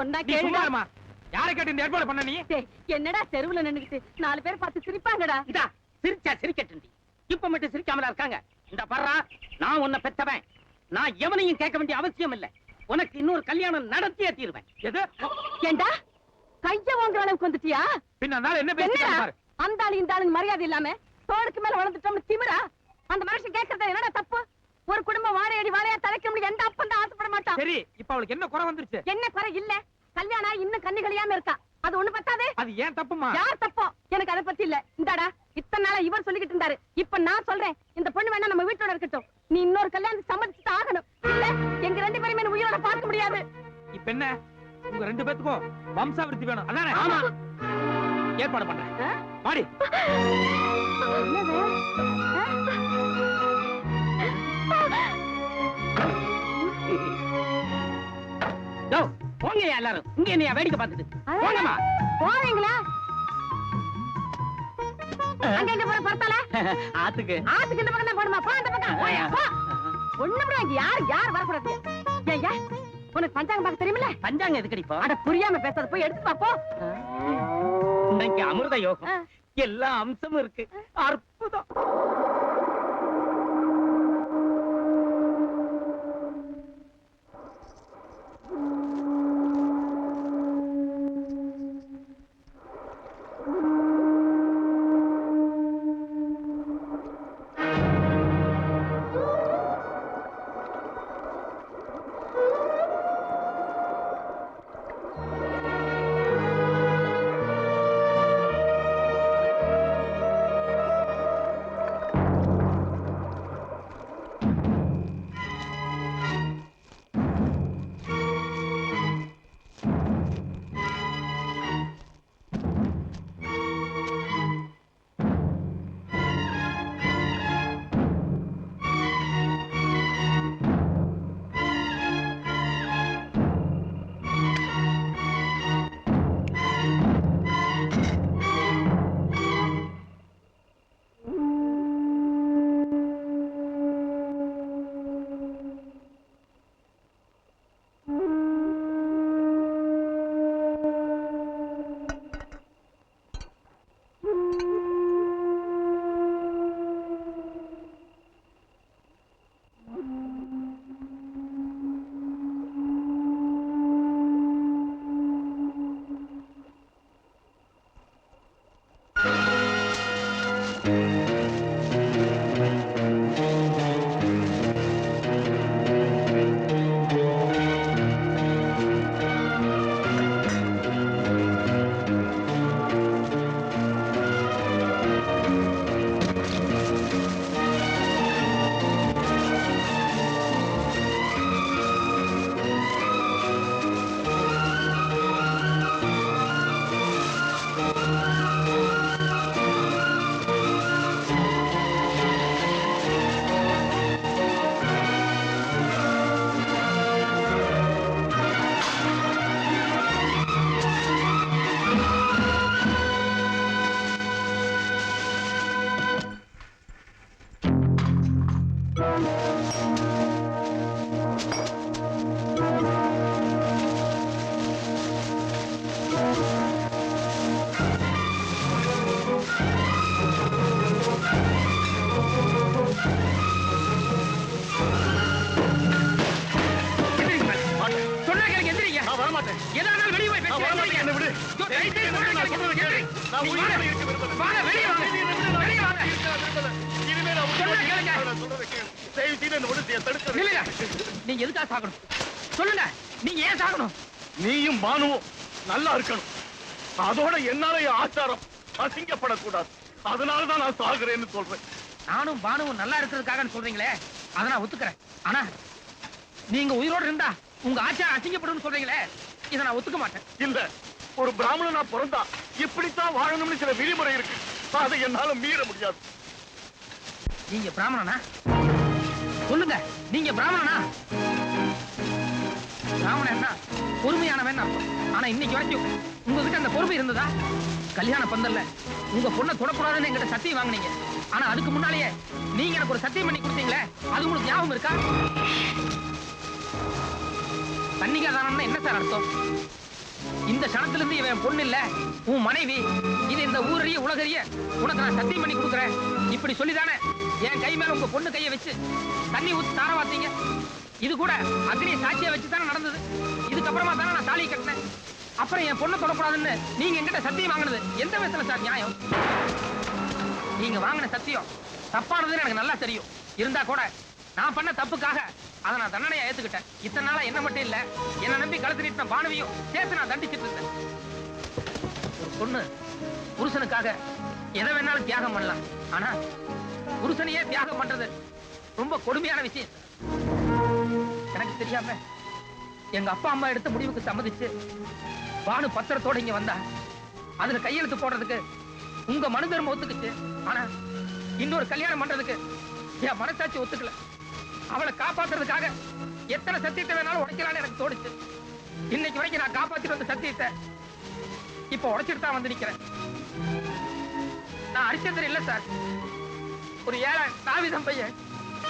சொன்னா நீ சும்மா கேளுடா. இருமா யாரை கேட்டு இந்த ஏற்பாடு பண்ண நீ? டேய், என்னடா தெருவுல நின்னுக்கிட்டு நாலு பேர் பார்த்து சிரிப்பாங்கடா. இதா சிரிச்சா சிரிக்கட்டுண்டி. இப்ப மட்டும் சிரிக்காமலா இருக்காங்க. இந்த பர்றா நான் உன்னை பெத்தவன். நான் எவனையும் கேட்க வேண்டிய அவசியம் இல்ல. உனக்கு இன்னொரு கல்யாணம் நடத்தியே தீருவேன். எது? ஏண்டா? கைய வாங்குற அளவுக்கு வந்துட்டியா? பின்ன என்ன அந்த ஆளு இந்த ஆளுன்னு மரியாதை இல்லாம தோளுக்கு மேல வளர்ந்துட்டோம்னு திமிரா? அந்த மனுஷன் கேக்குறது என்னடா தப்பு? ஒரு குடும்பம் வாழையடி வாழையா தலைக்க முடியும். எந்த அப்பன் தான் ஆசைப்பட மாட்டான். சரி இப்ப அவளுக்கு என்ன குறை வந்துருச்சு? என்ன குறை இல்ல. கல்யாணம் இன்னும் கண்ணு கழியாம இருக்கா. அது ஒண்ணு பத்தாதே? அது ஏன் தப்புமா? யார் தப்போ? எனக்கு அதை பத்தி இல்ல. இந்தாடா இத்தனை நாளா இவர் சொல்லிக்கிட்டு இருந்தாரு. இப்ப நான் சொல்றேன். இந்த பொண்ணு வேணா நம்ம வீட்டோட இருக்கட்டும். நீ இன்னொரு கல்யாணம் சம்மதிச்சுட்டு ஆகணும். இல்ல எங்க ரெண்டு பேருமே உயிரோட பார்க்க முடியாது. இப்ப என்ன? உங்க ரெண்டு பேத்துக்கும் வம்சாவிருத்தி வேணும். அதானே? ஆமா. ஏற்பாடு பண்றேன்? பாடி எல்லாரும். இங்க என்னைய வேடிக்கை பார்த்துட்டு? போங்கம்மா போவீங்களா அங்க எங்க போற பரத்தால ஆத்துக்கு. ஆத்துக்கு இந்த பக்கம் தான் போடுமா? போ அந்த பக்கம். போயா, போ. ஒண்ணு கூட இங்க யார் யார் வரக்கூடாது? ஏய்யா உனக்கு பஞ்சாங்கம் பார்க்க தெரியுமில்ல? பஞ்சாங்க எதுக்கடி இப்போ? அட புரியாம பேசாத போய் எடுத்து பாப்போ இன்னைக்கு அமிர்த யோகம் எல்லா அம்சமும் இருக்கு. அற்புதம். நீங்க எதுக்காக சாகணும்? சொல்லுங்க. நீங்க ஏன் சாகணும்? நீயும் பானுவும் நல்லா இருக்கணும். அதோட என்னால என் ஆச்சாரம் அசிங்கப்படக்கூடாது. அதனால தான் நான் சாகுறேன்னு சொல்றேன். நானும் பானுவும் நல்லா இருக்கிறதுக்காக சொல்றீங்களே அதை நான் ஒத்துக்கிறேன். ஆனா நீங்க உயிரோட இருந்தா உங்க ஆச்சாரம் அசிங்கப்படும் சொல்றீங்களே இதை நான் ஒத்துக்க மாட்டேன். இல்ல ஒரு பிராமணனா பிறந்தா இப்படித்தான் வாழணும்னு சில விதிமுறை இருக்கு. அதை என்னால மீற முடியாது. நீங்க பிராமணனா? சொல்லுங்க நீங்க பிராமணனா? பிராமணன்னா பொறுமையானவன் அர்த்தம். ஆனா இன்னைக்கு வரைக்கும் உங்ககிட்ட அந்த பொறுமை இருந்ததா? கல்யாண பந்தல்ல உங்க பொண்ணை தொடக்கூடாதுன்னு எங்கிட்ட சத்தியம் வாங்குனீங்க. ஆனா அதுக்கு முன்னாலேயே நீங்க எனக்கு ஒரு சத்தியம் பண்ணி கொடுத்தீங்களே அது உங்களுக்கு ஞாபகம் இருக்கா? கன்னிகாதானம்னா என்ன சார் அர்த்தம்? இந்த சனத்துல இருந்து இவன் பொண்ணு இல்ல உன் மனைவி. இது இந்த ஊரைய உலகறிய உனக்கு நான் சத்தியம் பண்ணி கொடுக்குறேன். இப்படி சொல்லிதானே என் கை மேல உங்க பொண்ணு கையை வச்சு தண்ணி ஊத்தி தார பார்த்தீங்க இது கூட அக்னியை சாட்சியா வச்சு தானே நடந்தது. இதுக்கப்புறமா தானே நான் தாலி கட்டினேன். அப்புறம் என் பொண்ணை தொடக்கூடாதுன்னு நீங்க என்கிட்ட சத்தியம் வாங்கினது எந்த விதத்துல சார் நியாயம்? நீங்க வாங்கின சத்தியம் தப்பானதுன்னு எனக்கு நல்லா தெரியும். இருந்தா கூட நான் பண்ண தப்புக்காக அதை நான் தண்டனையா ஏத்துக்கிட்டேன். இத்தனை நாளா என்ன மட்டும் இல்ல என்ன நம்பி கழுத்து நீட்டின பானுவையும் சேர்த்து நான் தண்டிச்சிட்டு இருந்தேன். ஒரு பொண்ணு புருஷனுக்காக எதை வேணாலும் தியாகம் பண்ணலாம். ஆனா புருஷனையே தியாகம் பண்றது ரொம்ப கொடுமையான விஷயம். எனக்கு தெரியாம எங்க அப்பா அம்மா எடுத்த முடிவுக்கு சம்மதிச்சு பானு பத்திரத்தோட இங்க வந்தா அதுல கையெழுத்து போடுறதுக்கு உங்க மனு ஒத்துக்குச்சு. ஆனா இன்னொரு கல்யாணம் பண்றதுக்கு என் மனசாட்சி ஒத்துக்கல. அவளை காப்பாத்துறதுக்காக எத்தனை சத்தியத்தை வேணாலும் உடைக்கலான்னு எனக்கு தோணுச்சு. இன்னைக்கு வரைக்கும் நான் காப்பாத்திட்டு வந்த சத்தியத்தை இப்ப உடைச்சிட்டு தான் வந்து நிக்கிறேன். நான் அரிச்சந்திரன் இல்ல சார். ஒரு ஏழை தாவிதம் பையன்.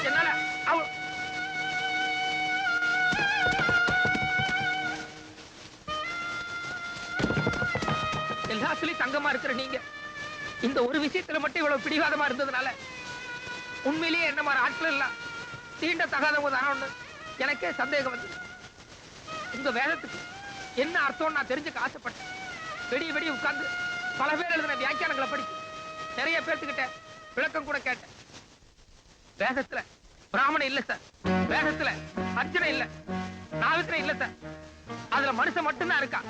என்னால அவ எல்லாத்துலயும் தங்கமா இருக்கிற நீங்க. இந்த ஒரு விஷயத்துல மட்டும் இவ்வளவு பிடிவாதமா இருந்ததுனால உண்மையிலேயே என்ன மாதிரி ஆட்கள் எல்லாம் தீண்ட தகாதவங்க தானே எனக்கே சந்தேகம் வந்து உங்க வேதத்துக்கு என்ன அர்த்தம் நான் தெரிஞ்சுக்க ஆசைப்பட்டேன். வெடிய வெடிய உட்கார்ந்து பல பேர் எழுதின வியாக்கியானங்களை படிச்சு நிறைய பேர்த்துக்கிட்ட விளக்கம் கூட கேட்டேன். வேதத்துல பிராமணன் இல்ல சார். வேதத்துல அர்ச்சனை இல்ல. நாகத்திரம் இல்ல சார். அதுல மனுஷன் மட்டும்தான் இருக்கா?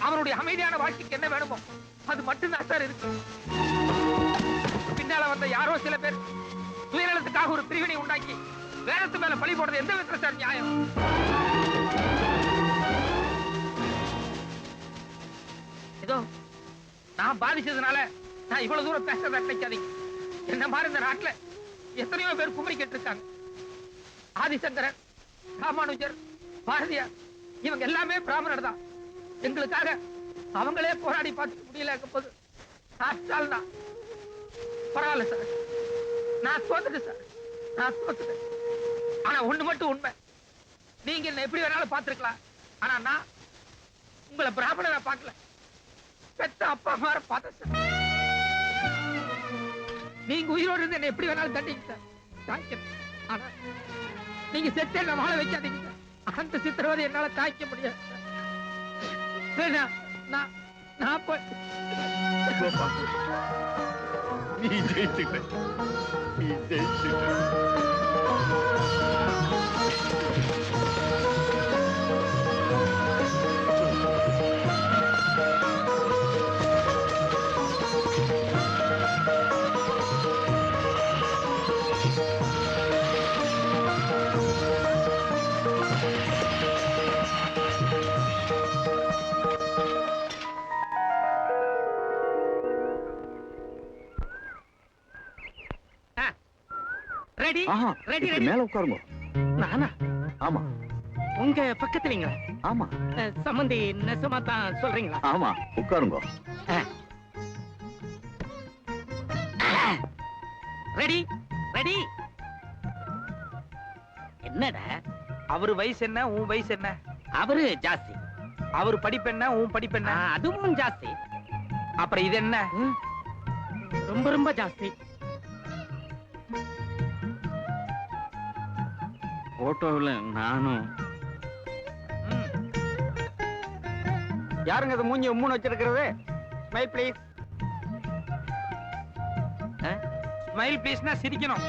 அவனுடைய அமைதியான வாழ்க்கைக்கு என்ன வேணுமோ அது மட்டும்தான் சார் இருக்கு. பின்னால வந்த யாரோ சில பேர் சுயநலத்துக்காக ஒரு பிரிவினை உண்டாக்கி வேதத்து மேல பழி போடுறது எந்த விதத்துல சார் நியாயம்? ஏதோ நான் பாதிச்சதுனால நான் இவ்வளவு தூரம் பேசுறத நினைக்காதீங்க என்ன மாதிரி இந்த நாட்டுல எத்தனையோ பேர் குமரி இருக்காங்க ஆதிசங்கரன் ராமானுஜர் பாரதியார் இவங்க எல்லாமே பிராமணர் தான். எங்களுக்காக அவங்களே போராடி பார்த்துக்க முடியல போது. சாஸ்டால் தான் பரவாயில்ல சார். நான் தோத்துட்டேன் சார். நான் தோத்துட்டேன். ஆனா ஒண்ணு மட்டும் உண்மை. நீங்க என்ன எப்படி வேணாலும் பாத்துருக்கலாம் ஆனா நான் உங்களை நான் பார்க்கல. பெத்த அப்பா அம்மா பார்த்தேன் நீங்க உயிரோடு இருந்து என்ன எப்படி வேணாலும் தண்டிங்க சார். தாய்க்கிறேன் ஆனா நீங்க செத்து என்ன வாழ வைக்காதீங்க அந்த சித்திரவதை என்னால தாய்க்க முடியாது நான் நான் போய் கோபா நீ ஜெயிச்சுட்ட நீ ஜெயிச்சுட்ட ரெடி ஆஹா ரெடி ரெடி மேல உட்காருங்க. நானா? ஆமா. உங்க பக்கத்துலீங்களா? ஆமா. அஹ், சம்மந்தி நெசமா தான் சொல்றீங்களா? ஆமா உட்காருங்க. ரெடி ரெடி என்னடா? அவரு வயசு என்ன உன் வயசு என்ன? அவரு ஜாஸ்தி. அவர் படிப்பு என்ன உன் படிப்பு என்ன? அதுவும் ஜாஸ்தி. அப்புறம் இது என்ன. ரொம்ப ரொம்ப ஜாஸ்தி. போட்டோவில் நானும். யாருங்க அது மூஞ்சி உம்முன்னு வச்சிருக்கிறது? ஸ்மைல் ப்ளீஸ் ஸ்மைல் ப்ளீஸ்னா சிரிக்கணும்.